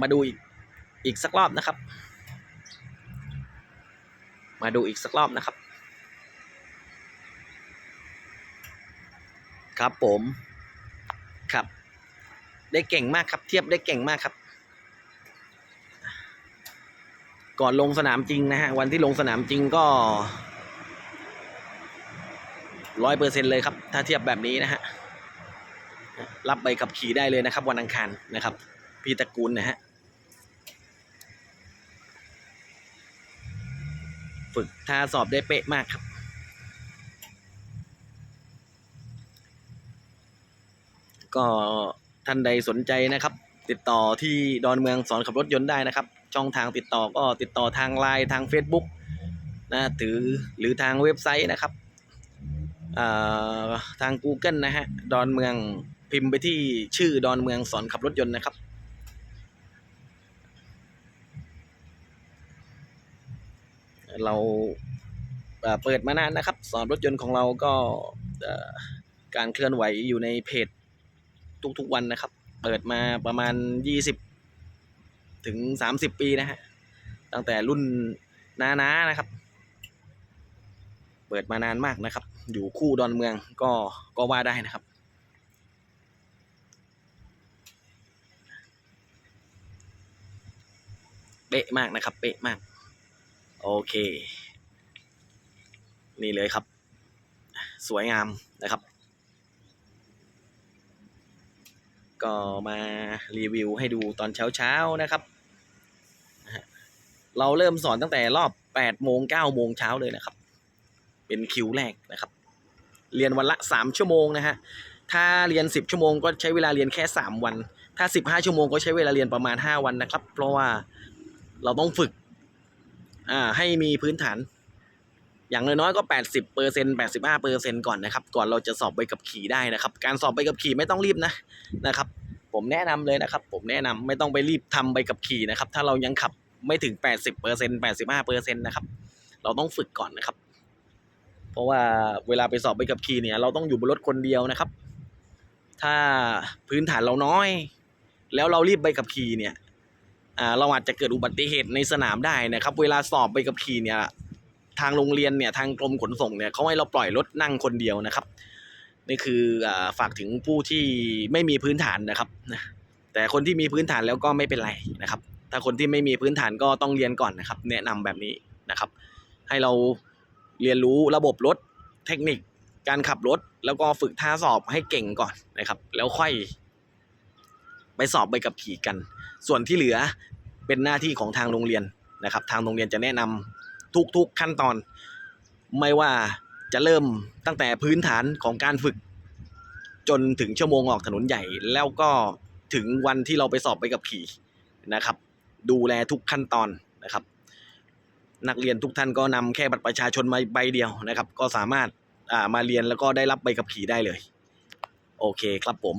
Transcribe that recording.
มาดูอีกอีกสักรอบนะครับ มาดูอีกสักรอบนะครับ ครับผมครับ ได้เก่งมากครับ เทียบได้เก่งมากครับ ก่อนลงสนามจริงนะฮะวันที่ลงสนามจริงก็ร้อยเปอร์เซ็นเลยครับ ถ้าเทียบแบบนี้นะฮะรับใบขับขี่ได้เลยนะครับ วันอังคารนะครับ พี่ตระกูลนะฮะ ฝึกท่าสอบได้เป๊ะมากครับ ก็ท่านใดสนใจนะครับ ติดต่อที่ดอนเมืองสอนขับรถยนต์ได้นะครับ ช่องทางติดต่อก็ติดต่อทางไลน์ทาง Facebook นะถือหรือทางเว็บไซต์นะครับทาง Google นะฮะ ดอนเมืองพิมพ์ไปที่ชื่อดอนเมืองสอนขับรถยนต์นะครับ เราเปิดมานานนะครับ สอนรถยนต์ของเราก็การเคลื่อนไหวอยู่ในเพจทุกๆวันนะครับ เปิดมาประมาณ 20 ถึง 30 ปีนะฮะตั้งแต่รุ่นน้านะครับ เปิดมานานมากนะครับ อยู่คู่ดอนเมืองก็ก็ว่าได้นะครับเป๊ะมากนะครับ เป๊ะมาก โอเค นี่เลยครับ สวยงามนะครับ ก็มารีวิวให้ดูตอนเช้าๆนะครับ เราเริ่มสอนตั้งแต่รอบ8โมง9โมงเช้าเลยนะครับ เป็นคิวแรกนะครับ เรียนวันละ 3 ชั่วโมงนะฮะถ้าเรียน 10 ชั่วโมงก็ใช้เวลาเรียนแค่ 3 วัน ถ้า 15 ชั่วโมงก็ใช้เวลาเรียนประมาณ 5 วันนะครับ เพราะว่าเราต้องฝึก อ่าให้มีพื้นฐาน อย่างน้อยๆก็ 80เปอร์เซ็นต์85เปอร์เซ็นต์ก่อนนะครับ ก่อนเราจะสอบใบขับขี่ได้นะครับ การสอบใบขับขี่ไม่ต้องรีบนะนะครับ ผมแนะนำเลยนะครับ ผมแนะนำไม่ต้องไปรีบทำใบขับขี่นะครับ ถ้าเรายังขับไม่ถึง 80เปอร์เซ็นต์85เปอร์เซ็นต์นะครับ เราต้องฝึกก่อนนะครับ เพราะว่าเวลาไปสอบใบขับขี่เนี่ย เราต้องอยู่บนรถคนเดียวนะครับ ถ้าพื้นฐานเราน้อย แล้วเรารีบใบขับขี่เนี่ย เราอาจจะเกิดอุบัติเหตุในสนามได้นะครับ เวลาสอบใบขับขี่เนี่ยทางโรงเรียนเนี่ยทางกรมขนส่งเนี่ยเขาให้เราปล่อยรถนั่งคนเดียวนะครับ นี่คืออฝากถึงผู้ที่ไม่มีพื้นฐานนะครับนะแต่คนที่มีพื้นฐานแล้วก็ไม่เป็นไรนะครับ ถ้าคนที่ไม่มีพื้นฐานก็ต้องเรียนก่อนนะครับ แนะนำแบบนี้นะครับ ให้เราเรียนรู้ระบบรถเทคนิคการขับรถ แล้วก็ฝึกท่าสอบให้เก่งก่อนนะครับ แล้วค่อย ไปสอบใบขับขี่กัน ส่วนที่เหลือ เป็นหน้าที่ของทางโรงเรียนนะครับ ทางโรงเรียนจะแนะนำทุกๆขั้นตอน ไม่ว่าจะเริ่มตั้งแต่พื้นฐานของการฝึก จนถึงชั่วโมงออกถนนใหญ่ แล้วก็ถึงวันที่เราไปสอบไปกับขี่นะครับ ดูแลทุกขั้นตอนนะครับ นักเรียนทุกท่านก็นำแค่บัตรประชาชนมาใบเดียวนะครับ ก็สามารถามาเรียนแล้วก็ได้รับใบขับขี่ได้เลย โอเคครับผม